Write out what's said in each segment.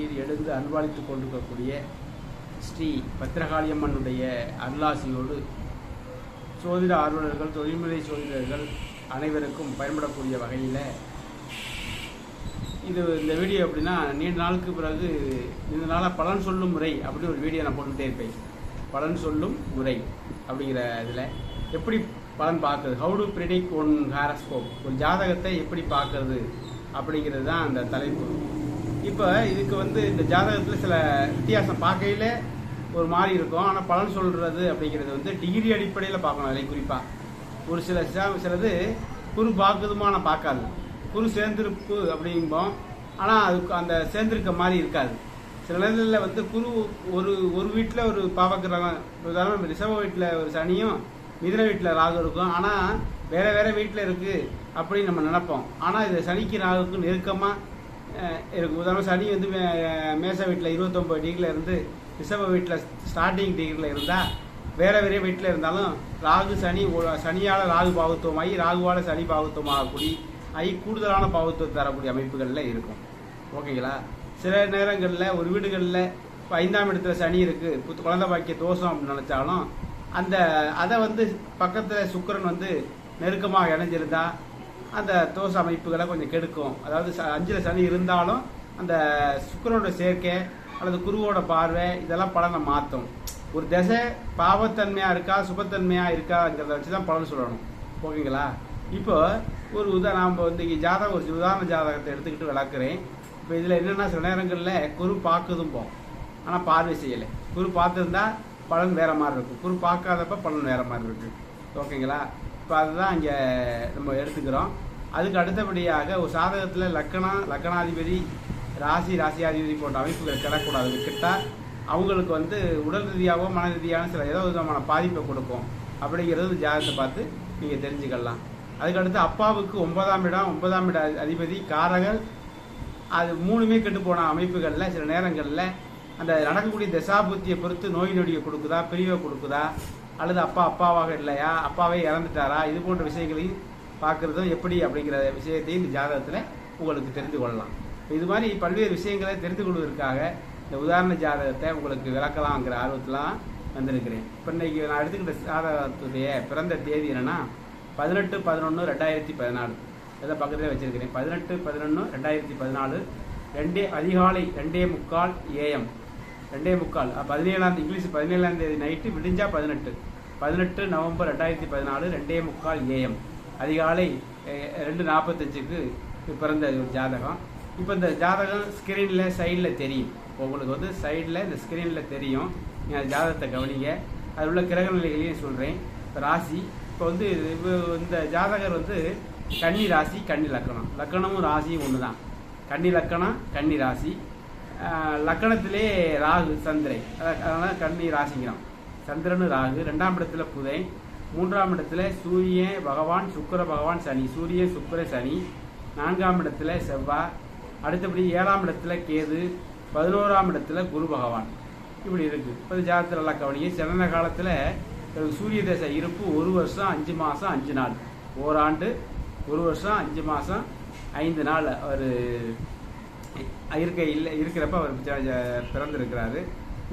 நீர் எழுந்து அன்பாளித்துக் கொண்டிருக்கக்கூடிய ஸ்ரீ பத்திரகாளியம்மனுடைய அருளாசியோடு சோதிட ஆர்வலர்கள் தொழில்முறை சோதிடர்கள் அனைவருக்கும் பயன்படக்கூடிய வகையில் இது இந்த வீடியோ எப்படின்னா நீண்ட நாளுக்கு பிறகு இந்த நாளாக பலன் சொல்லும் முறை அப்படி ஒரு வீடியோ நான் போட்டுகிட்டே இருப்பேன். பலன் சொல்லும் முறை அப்படிங்கிற இதில் எப்படி பலன் பார்க்குறது? How to predict one horoscope ஒரு ஜாதகத்தை எப்படி பார்க்கறது அப்படிங்கிறது தான் அந்த தலைப்பு. இப்போ இதுக்கு வந்து இந்த ஜாதகத்தில் சில வித்தியாசம் பார்க்கையில ஒரு மாதிரி இருக்கும். ஆனால் பலன் சொல்கிறது அப்படிங்கிறது வந்து டிகிரி அடிப்படையில் பார்க்கணும் அதில் குறிப்பாக ஒரு சில சிலது குரு பார்க்குதுமான பார்க்காது. குரு சேர்ந்திருப்பு அப்படிம்போம் ஆனால் அதுக்கு அந்த சேர்ந்திருக்க மாதிரி இருக்காது. சில நேரங்களில் வந்து குரு ஒரு ஒரு வீட்டில் ஒரு பாவக்கிரகம் உதாரணம் ரிஷப வீட்டில் ஒரு சனியும் மிதிர வீட்டில் ராகு இருக்கும். ஆனால் வேறு வேறு வீட்டில் இருக்குது அப்படின்னு நம்ம நினைப்போம். ஆனால் இது சனிக்கு ராகுக்கு நெருக்கமாக எனக்கு உதாரணம் சனி வந்து மே- மேச வீட்டில் இருபத்தொம்பது டிகிரியில் இருந்து ரிஷப வீட்டில் ஸ்டார்டிங் டிகிரியில் இருந்தால் வேறு வேறு வீட்டில் இருந்தாலும் ராகு சனி சனியால் சனியால ராகு பாவத்துவமாகி ராகுவால் சனி பாவத்துவமாகக்கூடிய ஆகி கூடுதலான பாவத்துவம் தரக்கூடிய அமைப்புகளில் இருக்கும். ஓகேங்களா? சில நேரங்களில் ஒரு வீடுகளில் இப்போ ஐந்தாம் இடத்துல சனி இருக்குது புத்து குழந்தை பாக்கிய தோஷம் அப்படின்னு நினச்சாலும் அந்த அதை வந்து பக்கத்தில் சுக்கரன் வந்து நெருக்கமாக இணைஞ்சிருந்தா அந்த தோஷ அமைப்புகளை கொஞ்சம் கெடுக்கும். அதாவது ச- சனி இருந்தாலும் அந்த சுக்கரோட சேர்க்கை அல்லது குருவோட பார்வை இதெல்லாம் பலனை மாற்றும் ஒரு திசை பாவத்தன்மையாக இருக்கா சுபத்தன்மையாக இருக்காங்கிறத வச்சு தான் பலன் சொல்லணும். ஓகேங்களா? இப்போ ஒரு உதா நாம் வந்து ஜாதகம் ஒரு உதாரண ஜாதகத்தை எடுத்துக்கிட்டு விளக்குறேன். இப்போ இதில் என்னென்னா சில நேரங்களில் குரு பார்க்குதும் போம். ஆனால் பார்வை செய்யலை. குரு பார்த்துருந்தா பலன் வேறு மாதிரி இருக்கும். குரு பார்க்காதப்ப பலன் வேறு மாதிரி இருக்கு ஓகேங்களா? இப்போ அதுதான் இங்கே நம்ம எடுத்துக்கிறோம். அதுக்கு அடுத்தபடியாக ஒரு சாதகத்தில் லக்கணம் லக்கணாதிபதி ராசி ராசியாதிபதி போன்ற அமைப்புகள் கிடக்கூடாது கிட்டா அவங்களுக்கு வந்து உடல் ரீதியாகவோ மன ரீதியான சில ஏதோ விதமான பாதிப்பை கொடுக்கும். அப்படிங்கிறது ஜாதகத்தை பார்த்து நீங்கள் தெரிஞ்சுக்கலாம். அதுக்கடுத்து அப்பாவுக்கு ஒன்பதாம் இடம் ஒன்பதாம் இட அதிபதி காரகர். அது மூணுமே கெட்டு போன அமைப்புகளில் சில நேரங்களில் அந்த நடக்கக்கூடிய தசாபுத்தியை பொறுத்து நோய் நொடியை கொடுக்குதா பிரிவை கொடுக்குதா அல்லது அப்பா அப்பாவாக இல்லையா? அப்பாவே இறந்துட்டாரா? இது போன்ற விஷயங்களையும் பார்க்குறதும் எப்படி அப்படிங்கிற விஷயத்தையும் இந்த ஜாதகத்தில் உங்களுக்கு தெரிந்து கொள்ளலாம். இது மாதிரி பல்வேறு விஷயங்களை தெரிந்து கொள்வதற்காக இந்த உதாரண ஜாதகத்தை உங்களுக்கு விளக்கலாங்கிற ஆர்வத்தில் வந்திருக்கிறேன். இப்போ இன்னைக்கு நான் எடுத்துக்கிட்ட ஜாதகத்துடைய பிறந்த தேதி என்னென்னா பதினெட்டு பதினொன்று ரெண்டாயிரத்தி பதினாலு. இதை பக்கத்தில் வச்சிருக்கிறேன். பதினெட்டு பதினொன்று ரெண்டாயிரத்தி பதினாலு ரெண்டே அதிகாலை ரெண்டே முக்கால் ஏஎம் ரெண்டே முக்கால். பதினேழாம் இங்கிலீஷ் பதினேழாம் தேதி நைட்டு விடிஞ்சா பதினெட்டு. பதினெட்டு நவம்பர் ரெண்டாயிரத்தி பதினாலு ரெண்டே முக்கால் ஏஎம் அதிகாலை ரெண்டு நாற்பத்தஞ்சுக்கு பிறந்த ஒரு ஜாதகம். இப்போ இந்த ஜாதகம் ஸ்க்ரீனில் சைடில் தெரியும். உங்களுக்கு வந்து சைடில் இந்த ஸ்க்ரீனில் தெரியும். நீங்கள் ஜாதகத்தை கவனிங்க. அதில் உள்ள கிரக நிலைகளையும் சொல்கிறேன் இப்போ ராசி இப்போ வந்து இந்த ஜாதகர் வந்து கன்னி ராசி கன்னி லக்கணம். லக்கணமும் ராசியும் ஒன்று தான் கன்னி லக்கணம் கன்னி ராசி. லக்கணத்திலே ராகு சந்திரை அதனால் கண்ணி கன்னி ராசிங்கிறோம் சந்திரனு ராகு ரெண்டாம் இடத்துல புதை. மூன்றாம் இடத்துல சூரியன் பகவான் சுக்கர பகவான் சனி. சூரியன் சுக்கர சனி. நான்காம் இடத்துல செவ்வாய் அடுத்தபடி ஏழாம் இடத்துல கேது. பதினோராம் இடத்துல குரு பகவான். இப்படி இருக்குது இப்போ ஜாதகத்தில் நல்லா கவனிங்க. சிறந்த காலத்தில் சூரிய தசை இருப்பு ஒரு வருஷம் அஞ்சு மாதம் அஞ்சு நாள். ஓராண்டு ஒரு வருஷம் அஞ்சு மாதம் ஐந்து நாள். ஒரு இருக்க இல்லை இருக்கிறப்ப அவர் பிறந்திருக்கிறாரு.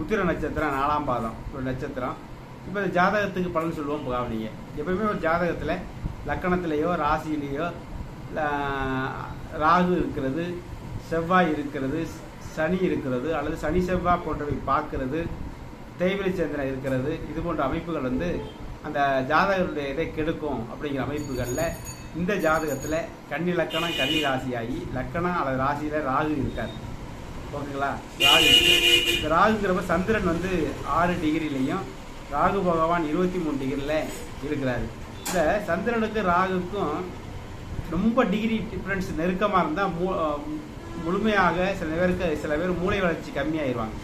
உத்திர நட்சத்திரம் நாலாம் பாதம் ஒரு நட்சத்திரம். இப்போ இந்த ஜாதகத்துக்கு பலன் சொல்லுவோம் இப்போ எப்பயுமே எப்பவுமே ஒரு ஜாதகத்தில் லக்கணத்திலேயோ ராசியிலேயோ ராகு இருக்கிறது செவ்வாய் இருக்கிறது சனி இருக்கிறது அல்லது சனி செவ்வாய் போன்றவை பார்க்கிறது தேய்பிரை சந்திரன் இருக்கிறது இது போன்ற அமைப்புகள் வந்து அந்த ஜாதகருடைய இதை கெடுக்கும் அப்படிங்கிற அமைப்புகளில் இந்த ஜாதகத்தில் கன்னி லக்கணம் கன்னி ராசியாகி லக்கணம் அல்லது ராசியில் ராகு இருக்கார். ஓகேங்களா? ராகு இந்த ராகுங்கிறப்ப சந்திரன் வந்து ஆறு டிகிரிலையும் ராகு பகவான் இருபத்தி மூணு டிகிரியில் இருக்கிறாரு. இந்த சந்திரனுக்கு ராகுக்கும் ரொம்ப டிகிரி டிஃப்ரென்ஸ் நெருக்கமாக இருந்தால் மூ முழுமையாக சில பேருக்கு சில பேர் மூளை வளர்ச்சி கம்மியாயிருவாங்க.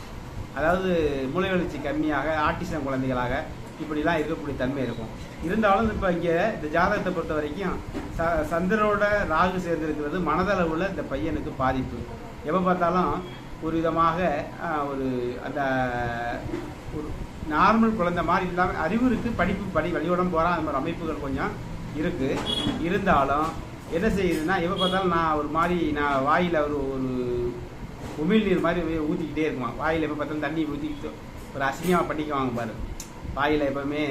அதாவது மூளை வளர்ச்சி கம்மியாக ஆட்டிசம் குழந்தைகளாக இப்படிலாம் இருக்கக்கூடிய தன்மை இருக்கும். இருந்தாலும் இப்போ இங்கே இந்த ஜாதகத்தை பொறுத்த வரைக்கும் ச சந்திரனோட ராகு சேர்ந்திருக்கிறது மனதளவில் இந்த பையனுக்கு பாதிப்பு. எப்போ பார்த்தாலும் ஒரு விதமாக ஒரு அந்த ஒரு நார்மல் குழந்தை மாதிரி இல்லாமல் அறிவு இருக்குது படிப்பு படி வழியோடம் போகிறான் அந்த மாதிரி அமைப்புகள் கொஞ்சம் இருக்குது இருந்தாலும் என்ன செய்யுதுன்னா எப்போ பார்த்தாலும் நான் ஒரு மாதிரி நான் வாயில் ஒரு ஒரு உமிழ் நீர் மாதிரி ஊற்றிக்கிட்டே இருக்குமா வாயில் எப்போ பார்த்தாலும் தண்ணி ஊற்றிக்கிட்டு ஒரு அசிங்கமாக பண்ணிக்குவாங்க பாரு. வாயில் எப்பவுமே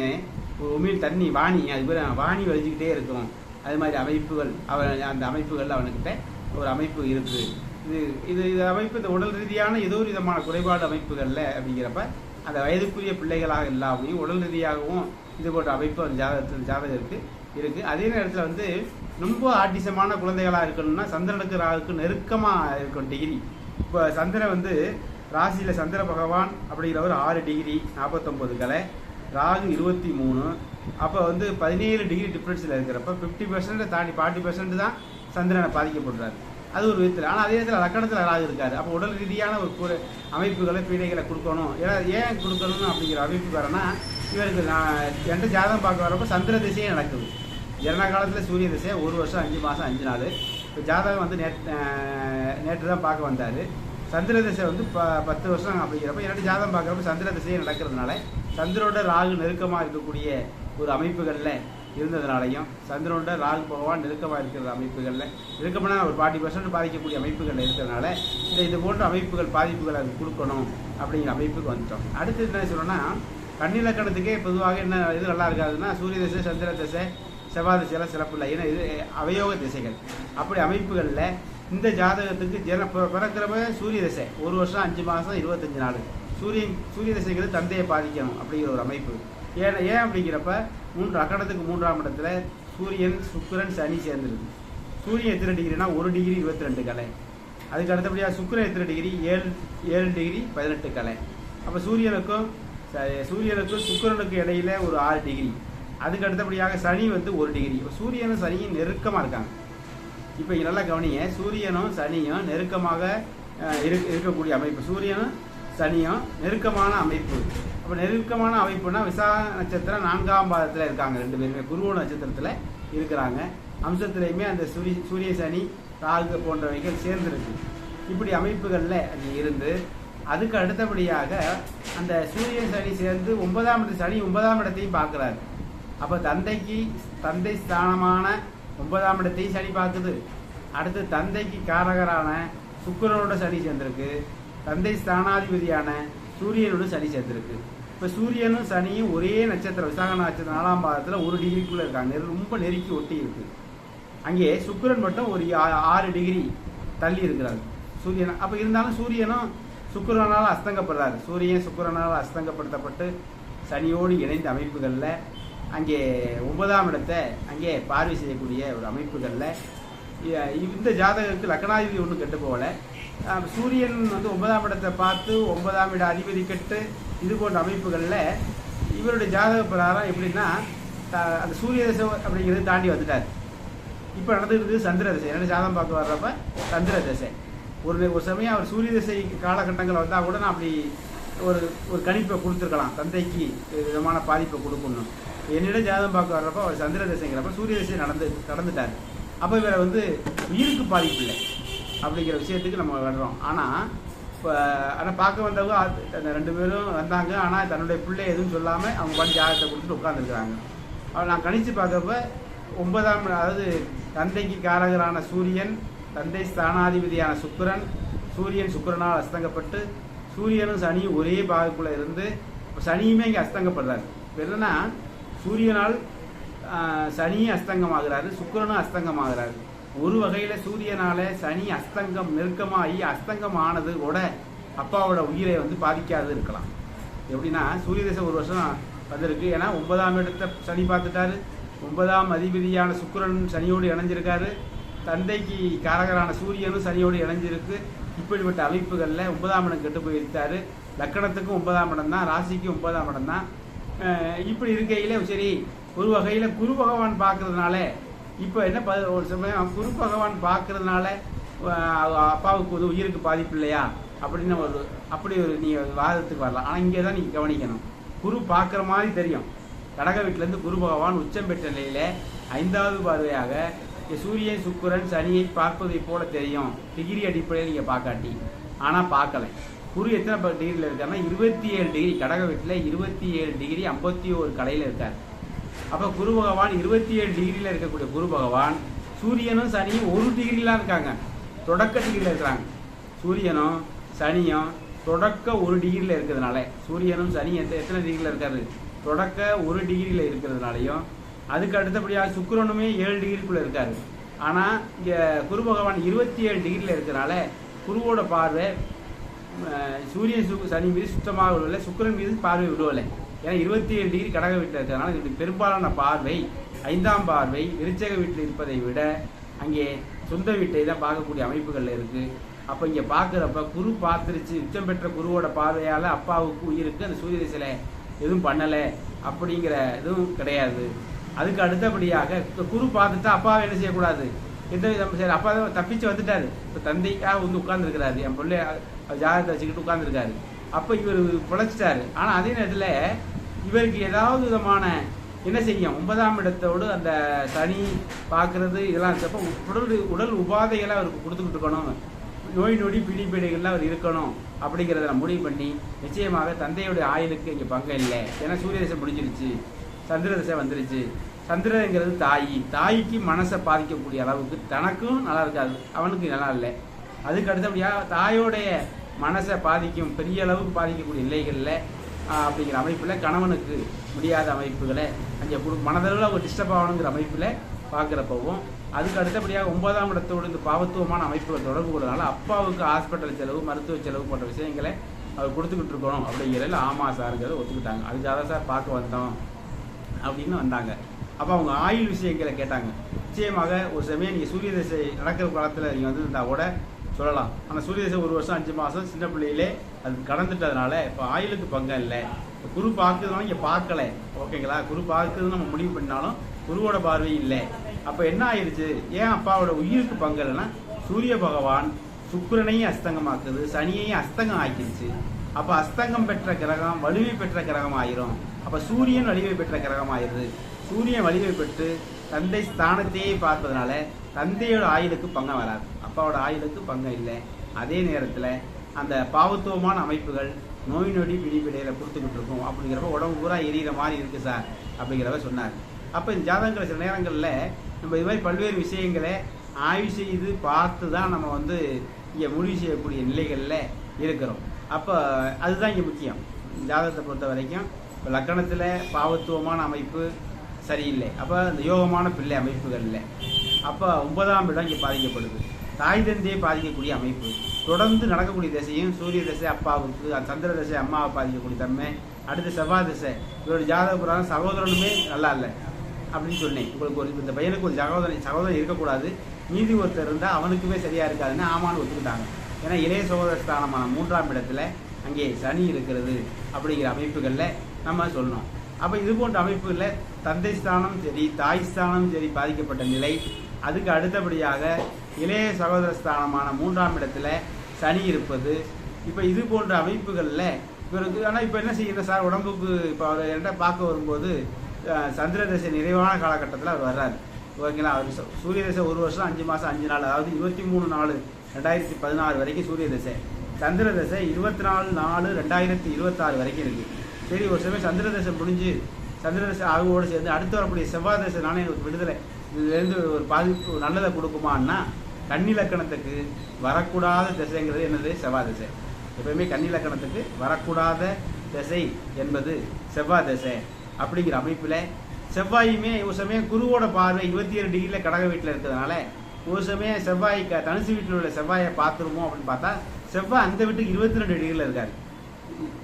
ஒரு உமிழ் தண்ணி வாணி அது பேர் வாணி வலிச்சுக்கிட்டே இருக்கும் அது மாதிரி அமைப்புகள் அவன் அந்த அமைப்புகள் அவனுக்கிட்ட ஒரு அமைப்பு இருக்குது இது இது இது அமைப்பு இந்த உடல் ரீதியான ஏதோ ஒரு விதமான குறைபாடு அமைப்புகளில் அப்படிங்கிறப்ப அந்த வயதுக்குரிய பிள்ளைகளாக இல்லாமையும் உடல் ரீதியாகவும் இது போன்ற அமைப்பு அந்த ஜாதகத்தில் ஜாதகருக்கு இருக்குது அதே நேரத்தில் வந்து ரொம்ப ஆட்டிசமான குழந்தைகளாக இருக்கணும்னா சந்திரனுக்கு ராகுக்கு நெருக்கமாக இருக்கும் டிகிரி இப்போ சந்திரன் வந்து ராசியில் சந்திர பகவான் அப்படிங்கிறவர் ஆறு டிகிரி நாற்பத்தொம்பது கலை ராகு இருபத்தி மூணு. அப்போ வந்து பதினேழு டிகிரி டிஃப்ரென்ஸில் இருக்கிறப்ப ஃபிஃப்டி பர்சன்ட் தாண்டி ஃபார்ட்டி பர்சன்ட் தான் சந்திரனை பாதிக்கப்படுறாரு. அது ஒரு விதத்தில். ஆனால் அதே நேரத்தில் லக்கணத்தில் ராகு இருக்காரு. அப்போ உடல் ரீதியான ஒரு குறை அமைப்புகளை பீடைகளை கொடுக்கணும். ஏன்னா ஏன் கொடுக்கணும் அப்படிங்கிற அமைப்பு வரனா இவருக்கு நான் என்கிட்ட ஜாதகம் பார்க்க வரப்போ சந்திர திசையே நடக்குது. ஜனன காலத்தில் சூரிய திசை ஒரு வருஷம் அஞ்சு மாதம் அஞ்சு நாள். இப்போ ஜாதகம் வந்து நேற்று நேற்று தான் பார்க்க வந்தார். சந்திர திசை வந்து ப பத்து வருஷம் அப்படிங்கிறப்ப என்னோட ஜாதகம் பார்க்குறப்ப சந்திர திசையே நடக்கிறதுனால சந்திரோட ராகு நெருக்கமாக இருக்கக்கூடிய ஒரு அமைப்புகளில் இருந்ததுனாலையும் சந்திரனோட ராகு பகவான் நெருக்கமாக இருக்கிற அமைப்புகளில் நெருக்கமான ஒரு ஃபார்ட்டி பர்சன்ட் பாதிக்கக்கூடிய அமைப்புகளில் இருக்கிறதுனால இந்த இது போன்ற அமைப்புகள் பாதிப்புகள் அது கொடுக்கணும் அப்படிங்கிற அமைப்புக்கு வந்துட்டோம். அடுத்து என்ன சொல்லணும்னா கண்ணிலக்கணத்துக்கே பொதுவாக என்ன இது நல்லா இருக்காதுன்னா சூரிய தசை சந்திர தசை செவ்வாய் திசையெல்லாம் சிறப்பு இல்லை. ஏன்னா இது அவயோக திசைகள். அப்படி அமைப்புகளில் இந்த ஜாதகத்துக்கு ஜன பிற- பிறக்கிறப்ப சூரிய தசை ஒரு வருஷம் அஞ்சு மாதம் இருபத்தஞ்சு நாள் சூரியன் சூரிய திசைங்கிறது தந்தையை பாதிக்கணும் அப்படிங்கிற ஒரு அமைப்பு. ஏன் ஏன் அப்படிங்கிறப்ப மூன்று அக்கடத்துக்கு மூன்றாம் இடத்துல சூரியன் சுக்கிரன் சனி சேர்ந்துருக்கு சூரியன் எத்தனை டிகிரினா ஒரு டிகிரி இருபத்தி ரெண்டு கலை. அதுக்கு அடுத்தபடியாக சுக்கரன் எத்தனை டிகிரி? ஏழு ஏழு டிகிரி பதினெட்டு கலை. அப்போ சூரியனுக்கும் ச- சூரியனுக்கும் சுக்கரனுக்கும் இடையில ஒரு ஆறு டிகிரி. அதுக்கு அடுத்தபடியாக சனி வந்து ஒரு டிகிரி. இப்போ சூரியனும் சனியும் நெருக்கமாக இருக்காங்க. இப்போ இங்க நல்லா கவனிங்க சூரியனும் சனியும் நெருக்கமாக அஹ், இருக்கக்கூடிய அமைப்பு. சூரியனும் சனியும் நெருக்கமான அமைப்பு. அப்போ நெருக்கமான அமைப்புனா விசா நட்சத்திரம் நான்காம் பாதத்தில் இருக்காங்க ரெண்டு பேருமே. குருவ நட்சத்திரத்தில் இருக்கிறாங்க. அம்சத்துலேயுமே அந்த சூரிய சூரிய சனி ராகு போன்றவைகள் சேர்ந்துருக்கு. இப்படி அமைப்புகளில் அது இருந்து அதுக்கு அடுத்தபடியாக அந்த சூரியன் சனி சேர்ந்து ஒன்பதாம் இடத்து சனி ஒன்பதாம் இடத்தையும் பார்க்குறாரு. அப்போ தந்தைக்கு தந்தை ஸ்தானமான ஒன்பதாம் இடத்தையும் சனி பார்க்குது. அடுத்து தந்தைக்கு காரகரான சுக்கரனோட சனி சேர்ந்திருக்கு. தந்தை ஸ்தானாதிபதியான சூரியனோட சனி சேர்ந்திருக்கு. இப்போ சூரியனும் சனியும் ஒரே நட்சத்திரம் விசாக நட்சத்திரம் நாலாம் பாதத்தில் ஒரு டிகிரிக்குள்ளே இருக்காங்க. நெரு- ரொம்ப நெருக்கி ஒட்டி இருக்கு. அங்கே சுக்கரன் மட்டும் ஒரு ஆறு டிகிரி தள்ளி இருக்கிறார். சூரியன் அப்போ இருந்தாலும் சூரியனும் சுக்கரனால் அஸ்தங்கப்படுறாரு. சூரியன் சுக்கரனால் அஸ்தங்கப்படுத்தப்பட்டு சனியோடு இணைந்த அமைப்புகளில் அங்கே ஒன்பதாம் இடத்தை அங்கே பார்வை செய்யக்கூடிய ஒரு அமைப்புகளில் இந்த ஜாதகருக்கு லக்னாதிபதி ஒன்றும் கெட்டு போகல. சூரியன் வந்து ஒன்பதாம் இடத்தை பார்த்து ஒன்பதாம் இட அதிபதி கெட்டு இது போன்ற அமைப்புகளில் இவருடைய ஜாதக பிரகாரம் எப்படின்னா அந்த சூரிய தசை அப்படிங்கிறது தாண்டி வந்துட்டார். இப்போ நடந்துருக்குது சந்திர தசை. என்ன ஜாதகம் பார்க்க வர்றப்ப சந்திர தசை. ஒரு ஒரு சமயம் அவர் சூரிய தசை காலகட்டங்கள் வந்தால் கூட நான் அப்படி ஒரு ஒரு கணிப்பை கொடுத்துருக்கலாம். தந்தைக்கு ஒரு விதமான பாதிப்பை கொடுக்கணும். என்னிடம் ஜாதகம் பார்க்க வர்றப்ப அவர் சந்திர தசைங்கிறப்ப சூரிய தசை நடந்து நடந்துட்டார். அப்போ இவரை வந்து உயிருக்கு பாதிப்பு இல்லை. அப்படிங்கிற விஷயத்துக்கு நம்ம வர்றோம். ஆனால் இப்போ ஆனால் பார்க்க வந்தவங்க அந்த ரெண்டு பேரும் வந்தாங்க. ஆனால் தன்னுடைய பிள்ளை எதுவும் சொல்லாமல் அவங்க பாட்டு ஜாதகத்தை கொடுத்துட்டு உட்காந்துருக்குறாங்க அவள் நான் கணித்து பார்க்கப்ப ஒன்பதாம் அதாவது தந்தைக்கு காரகரான சூரியன் தந்தை ஸ்தானாதிபதியான சுக்கிரன் சூரியன் சுக்கிரனால் அஸ்தங்கப்பட்டு சூரியனும் சனியும் ஒரே பாகக்குள்ளே இருந்து இப்போ சனியுமே இங்கே அஸ்தங்கப்படுறாரு. என்னன்னா சூரியனால் சனியும் அஸ்தங்கமாகிறாரு சுக்கிரனும் அஸ்தங்கமாகிறாரு. ஒரு வகையில சூரியனால சனி அஸ்தங்கம் நெருக்கமாகி அஸ்தங்கம் ஆனது கூட அப்பாவோட உயிரை வந்து பாதிக்காது இருக்கலாம். எப்படின்னா சூரிய தசை ஒரு வருஷம் வந்திருக்கு. ஏன்னா ஒன்பதாம் இடத்தை சனி பார்த்துட்டாரு. ஒன்பதாம் அதிபதியான சுக்கரன் சனியோடு இணைஞ்சிருக்காரு. தந்தைக்கு காரகரான சூரியனும் சனியோடு இணைஞ்சிருக்கு. இப்படிப்பட்ட அமைப்புகளில் ஒன்பதாம் இடம் கெட்டு போயிருக்காரு. லக்கணத்துக்கும் ஒன்பதாம் இடம் தான் ராசிக்கும் ஒன்பதாம் இடம் தான். இப்படி இருக்கையில சரி ஒரு வகையில் குரு பகவான் பார்க்கறதுனால இப்போ என்ன ப ஒரு சமயம் குரு பகவான் பார்க்கறதுனால அப்பாவுக்கு ஒரு உயிருக்கு பாதிப்பு இல்லையா? அப்படின்னு ஒரு அப்படி ஒரு நீ வாதத்துக்கு வரலாம். ஆனால் இங்கே தான் நீங்கள் கவனிக்கணும். குரு பார்க்குற மாதிரி தெரியும். கடக வீட்டிலேருந்து குரு பகவான் உச்சம் பெற்ற நிலையில் ஐந்தாவது பார்வையாக சூரியன் சுக்கிரன் சனியை பார்ப்பதை போல தெரியும். டிகிரி அடிப்படையில் நீங்கள் பார்க்காட்டி. ஆனால் பார்க்கல. குரு எத்தனை டிகிரியில் இருக்காருன்னா இருபத்தி ஏழு டிகிரி. கடக வீட்டில் இருபத்தி ஏழு டிகிரி ஐம்பத்தி ஒரு கலையில் இருக்கார். அப்போ குரு பகவான் இருபத்தி ஏழு டிகிரியில் இருக்கக்கூடிய குரு பகவான் சூரியனும் சனியும் ஒரு டிகிரிலாம் இருக்காங்க. தொடக்க டிகிரியில் இருக்கிறாங்க. சூரியனும் சனியும் தொடக்க ஒரு டிகிரியில் இருக்கிறதுனால சூரியனும் சனி எத்த எத்தனை டிகிரியில் இருக்காரு? தொடக்க ஒரு டிகிரியில் இருக்கிறதுனாலையும் அதுக்கு அடுத்தபடியாக சுக்கரனுமே ஏழு டிகிரிக்குள்ளே இருக்காரு. ஆனால் இங்கே குரு பகவான் இருபத்தி ஏழு டிகிரியில் இருக்கிறனால குருவோட பார்வை சூரியன் சு சனி மீது சுத்தமாக விடுவலை சுக்கிரன் மீது பார்வை விடுவலை ஏன்னா இருபத்தி ஏழு டிகிரி கடக வீட்டில் இருக்கிறதுனால இது பெரும்பாலான பார்வை ஐந்தாம் பார்வை விருச்சக வீட்டில் இருப்பதை விட அங்கே சொந்த வீட்டை தான் பார்க்கக்கூடிய அமைப்புகளில் இருக்குது அப்போ இங்கே பார்க்குறப்ப குரு பார்த்துருச்சு உச்சம் பெற்ற குருவோட பார்வையால் அப்பாவுக்கு உயிருக்கு அந்த சூரிய திசையில் எதுவும் பண்ணலை அப்படிங்கிற இதுவும் கிடையாது. அதுக்கு அடுத்தபடியாக குரு பார்த்துட்டா அப்பாவை என்ன செய்யக்கூடாது? எந்த விதம் சரி அப்பா தான் தப்பிச்சு வந்துட்டாரு. இப்போ தந்தைக்காக வந்து உட்கார்ந்துருக்கிறாரு. என் பிள்ளை அவர் ஜாதகத்தை வச்சுக்கிட்டு உட்காந்துருக்காரு அப்போ இவர் பிழைச்சிட்டாரு. ஆனால் அதே நேரத்தில் இவருக்கு ஏதாவது விதமான என்ன செய்யும்? ஒன்பதாம் இடத்தோடு அந்த சனி பார்க்கறது இதெல்லாம் இருக்கப்போ உடல் உடல் உபாதைகளை அவருக்கு கொடுத்துக்கிட்டு இருக்கணும். நோய் நொடி பிடிப்பீடுகள்லாம் அவர் இருக்கணும் அப்படிங்கிறத நான் முடிவு பண்ணி நிச்சயமாக தந்தையுடைய ஆயுளுக்கு இங்கே பங்கு இல்லை. ஏன்னா சூரிய தசை முடிஞ்சிருச்சு. சந்திர தசை வந்துருச்சு. சந்திரங்கிறது தாய். தாய்க்கு மனசை பாதிக்கக்கூடிய அளவுக்கு தனக்கும் நல்லா இருக்காது. அவனுக்கு நல்லா இல்லை. அதுக்கு அடுத்தபடியாக தாயோடைய மனசை பாதிக்கும் பெரிய அளவுக்கு பாதிக்கக்கூடிய நிலைகளில் அப்படிங்கிற அமைப்பில் கணவனுக்கு முடியாத அமைப்புகளை அங்கே கொடு மனதளவில் அவங்க டிஸ்டர்ப் ஆகணுங்கிற அமைப்பில் பார்க்குறப்பவும் அதுக்கு அடுத்தபடியாக ஒன்பதாம் இடத்தோடு இந்த பாவத்துவமான அமைப்புகள் தொடர்பு அப்பாவுக்கு ஹாஸ்பிட்டல் செலவு மருத்துவ செலவு போன்ற விஷயங்களை அவர் கொடுத்துக்கிட்டு இருக்கணும் அப்படிங்கிறதுல ஆமா சாருங்கிறத ஒத்துக்கிட்டாங்க. அதுக்காக தான் சார் பார்க்க வந்தோம் அப்படின்னு வந்தாங்க. அப்போ அவங்க ஆயுள் விஷயங்களை கேட்டாங்க. நிச்சயமாக ஒரு சமயம் நீங்கள் சூரிய தசை நடக்கிற காலத்தில் நீங்கள் வந்து கூட சொல்லலாம். ஆனால் சூரிய தசை ஒரு வருஷம் அஞ்சு மாதம் சின்ன பிள்ளையிலே அது கடந்துட்டதுனால இப்போ ஆயுளுக்கு பங்கம் இல்லை. இப்போ குரு பார்க்குறதுனால இங்கே பார்க்கல. ஓகேங்களா? குரு பார்க்குறதுன்னு நம்ம முடிவு பண்ணாலும் குருவோட பார்வை இல்லை. அப்போ என்ன ஆயிடுச்சு ஏன் அப்பாவோட உயிருக்கு பங்கு இல்லைன்னா சூரிய பகவான் சுக்கிரனையும் அஸ்தங்கமாக்குது சனியையும் அஸ்தங்கம் ஆக்கிடுச்சு. அப்போ அஸ்தங்கம் பெற்ற கிரகம் வலிமை பெற்ற கிரகம் ஆயிரும் அப்போ சூரியன் வலிமை பெற்ற கிரகம் ஆயிருது சூரியன் வலிமை பெற்று தந்தை ஸ்தானத்தையே பார்ப்பதனால தந்தையோட ஆயுளுக்கு பங்கம் வராது. அப்பாவோட ஆயுளுக்கு பங்கம் இல்லை. அதே நேரத்தில் அந்த பாவத்துவமான அமைப்புகள் நோய் நொடி பிடிபிடையில் கொடுத்துக்கிட்டு இருக்கும் அப்படிங்கிறப்ப உடம்பு பூரா எரியிற மாதிரி இருக்குது சார் அப்படிங்கிறவ சொன்னார். அப்போ இந்த ஜாதகங்கள் சில நேரங்களில் நம்ம இது மாதிரி பல்வேறு விஷயங்களை ஆய்வு செய்து பார்த்து தான் நம்ம வந்து இங்கே முடிவு செய்யக்கூடிய நிலைகளில் இருக்கிறோம். அப்போ அதுதான் இங்கே முக்கியம். ஜாதகத்தை பொறுத்த வரைக்கும் இப்போ லக்கணத்தில் பாவத்துவமான அமைப்பு சரியில்லை. அப்போ அந்த யோகமான பிள்ளை அமைப்புகள் இல்லை. அப்போ ஒன்பதாம் இடம் இங்கே பாதிக்கப்படுது. தாய் தந்தையை பாதிக்கக்கூடிய அமைப்பு. தொடர்ந்து நடக்கக்கூடிய திசையும் சூரிய திசை அப்பாவுக்கு சந்திர திசை அம்மாவை பாதிக்கக்கூடிய தன்மை அடுத்து செவ்வாய் திசை. இவருடைய ஜாதக புராணம் சகோதரனுமே நல்லா இல்லை அப்படின்னு சொன்னேன். உங்களுக்கு ஒரு இந்த பையனுக்கு ஒரு சகோதரன் சகோதரன் இருக்கக்கூடாது. மீதி ஒருத்தர் இருந்தால் அவனுக்குமே சரியாக இருக்காதுன்னு ஆமான்னு ஒத்துக்கிட்டாங்க. ஏன்னா இளைய சகோதர ஸ்தானமான மூன்றாம் இடத்துல அங்கே சனி இருக்கிறது அப்படிங்கிற அமைப்புகளில் நம்ம சொல்லணும். அப்போ இது போன்ற அமைப்புகளில் தந்தை ஸ்தானம் சரி தாய் ஸ்தானம் சரி பாதிக்கப்பட்ட நிலை அதுக்கு அடுத்தபடியாக இளைய சகோதர ஸ்தானமான மூன்றாம் இடத்துல சனி இருப்பது. இப்போ இது போன்ற அமைப்புகளில் இவருக்கு ஆனால் இப்போ என்ன செய்யணும் சார்? உடம்புக்கு இப்போ அவர் என்கிட்ட பார்க்க வரும்போது சந்திர தசை நிறைவான காலகட்டத்தில் அவர் வர்றாரு. ஓகேங்களா? அவர் சூரிய தசை ஒரு வருஷம் அஞ்சு மாதம் அஞ்சு நாள். அதாவது இருபத்தி மூணு நாலு ரெண்டாயிரத்தி பதினாறு வரைக்கும் சூரிய தசை. சந்திர தசை இருபத்தி நாலு நாலு ரெண்டாயிரத்தி இருபத்தாறு வரைக்கும் இருக்குது சரி ஒரு சமயம் சந்திர தசை முடிஞ்சு சந்திர தசை ஆகுவோடு சேர்ந்து அடுத்து வரக்கூடிய செவ்வாய் தசை நானே எனக்கு விடுதலை. இதுலேருந்து ஒரு பாதிப்பு ஒரு நல்லதை கொடுக்குமான்னா கன்னிலக்கணத்துக்கு வரக்கூடாத திசைங்கிறது என்னது? செவ்வாய் திசை. எப்பயுமே கன்னிலக்கணத்துக்கு வரக்கூடாத திசை என்பது செவ்வாய் திசை அப்படிங்கிற அமைப்பில் செவ்வாயுமே ஒரு சமயம் குருவோட பார்வை இருபத்தி ஏழு டிகிரியில் கடக வீட்டில் இருக்கிறதுனால ஒரு சமயம் செவ்வாய் க- தனுசு வீட்டில் உள்ள செவ்வாயை பார்த்துருமோ அப்படின்னு பார்த்தா செவ்வாய் அந்த வீட்டுக்கு இருபத்தி ரெண்டு டிகிரியில் இருக்கார்.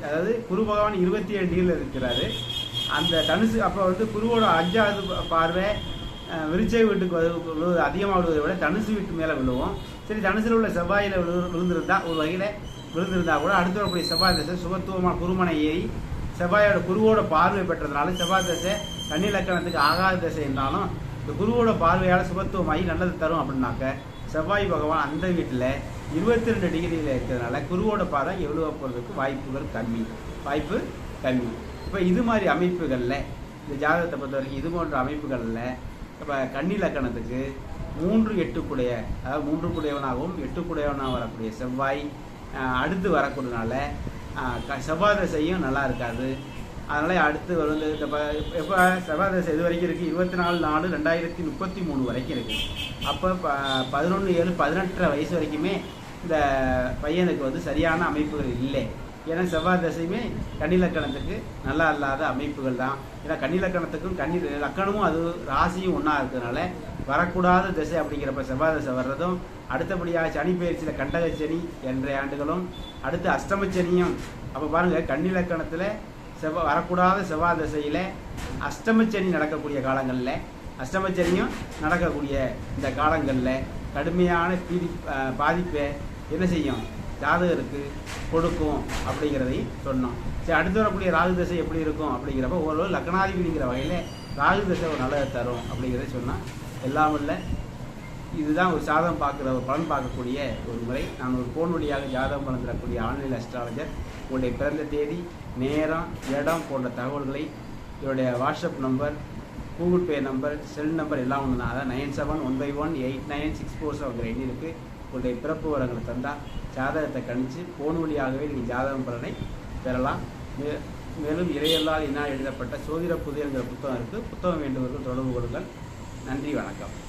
அதாவது குரு பகவான் இருபத்தி ஏழு டிகிரியில் இருக்கிறாரு. அந்த தனுசு அப்போ வந்து குருவோட அஞ்சாவது பார்வை விருச்சை வீட்டுக்கு அதிகமாக விழுவதை விட தனுசு வீட்டு மேலே விழுவோம். சரி தனுசில் உள்ள செவ்வாயில் விழு விழுந்திருந்தா ஒரு வகையில் விழுந்திருந்தா கூட அடுத்து வரக்கூடிய செவ்வாய் தசை சுகத்துவமான குருமனை ஏறி செவ்வாயோட குருவோட பார்வை பெற்றதுனால செவ்வாய் தசை தண்ணி லக்கணத்துக்கு ஆகாத தசை என்றாலும் இந்த குருவோட பார்வையால் சுபத்துவமாகி நல்லது தரும் அப்படின்னாக்க செவ்வாய் பகவான் அந்த வீட்டில் இருபத்தி ரெண்டு டிகிரியில் இருக்கிறதுனால குருவோட பார்வை எவ்வளோ போகிறதுக்கு வாய்ப்புகள் கம்மி வாய்ப்பு கம்மி. இப்போ இது மாதிரி அமைப்புகளில் இந்த ஜாதகத்தை பொறுத்த வரைக்கும் இது போன்ற அமைப்புகளில் இப்போ கண்ணிலக்கணத்துக்கு மூன்று மூன்று எட்டுக்குடைய அதாவது மூன்று குடையவனாகவும் எட்டுக்குடையவனாக வரக்கூடிய செவ்வாய் அடுத்து வரக்கூடியனால க- செவ்வாய் தசையும் நல்லா இருக்காது. அதனால் அடுத்து வந்து இந்த எப்போ செவ்வாய் தசை இது வரைக்கும் இருக்குது இருபத்தி நாலு நாலு ரெண்டாயிரத்தி முப்பத்தி மூணு வரைக்கும் இருக்குது அப்போ ப பதினொன்று ஏழு பதினெட்டரை வயசு வரைக்குமே இந்த பையனுக்கு வந்து சரியான அமைப்புகள் இல்லை. ஏன்னா செவ்வாய் தசையுமே கன்னிலக்கணத்துக்கு நல்லா இல்லாத அமைப்புகள் தான். ஏன்னா கன்னிலக்கணத்துக்கும் கன்னி லக்கணமும் அது ராசியும் ஒன்றா இருக்கிறதுனால வரக்கூடாத திசை அப்படிங்கிறப்ப செவ்வாய் தசை வர்றதும் அடுத்தபடியாக சனி பயிற்சியில் கண்டக சனி என்ற ஆண்டுகளும் அடுத்து அஷ்டமச்சனியும் அப்போ பாருங்கள் கன்னிலக்கணத்தில் செவ்வாய் வரக்கூடாத செவ்வாய் திசையில் அஷ்டமச்சனி நடக்கக்கூடிய காலங்களில் அஷ்டமச்சனியும் நடக்கக்கூடிய இந்த காலங்களில் கடுமையான பீதி பாதிப்பை என்ன செய்யும்? ஜாதகருக்கு கொடுக்கும் அப்படிங்கிறதையும் சொன்னோம். சரி அடுத்து வரக்கூடிய ராகு தசை எப்படி இருக்கும் அப்படிங்கிறப்ப ஓரளவு லக்னாதிபதிங்கிற வகையில் ராகு தசை ஒரு நல்லதை தரும் அப்படிங்கிறத சொன்னால் எல்லாம் இல்லை. இதுதான் ஒரு சாதம் பார்க்குற ஒரு பலன் பார்க்கக்கூடிய ஒரு முறை. நான் ஒரு ஃபோன் வழியாக ஜாதகம் பலன் தரக்கூடிய ஆன்லைன் அஸ்ட்ராலஜர் உங்களுடைய பிறந்த தேதி நேரம் இடம் போன்ற தகவல்களை என்னுடைய WhatsApp number Google Pay number cell number எல்லாம் ஒன்று தான் அதான் nine seven one by one eight nine six four seven எண்ணி இருக்குது உங்களுடைய பிறப்பு வரங்களை தந்தால் ஜாதகத்தை கணித்து ஃபோன் வழியாகவே நீங்கள் ஜாதகம் பலனை பெறலாம். மே- மேலும் இறையல்லால் இனால் எழுதப்பட்ட சோதிட புதியங்கிற புத்தகம் இருக்குது புத்தகம் வேண்டுவர்கள் தொடர்பு கொள்ளுங்கள். நன்றி வணக்கம்.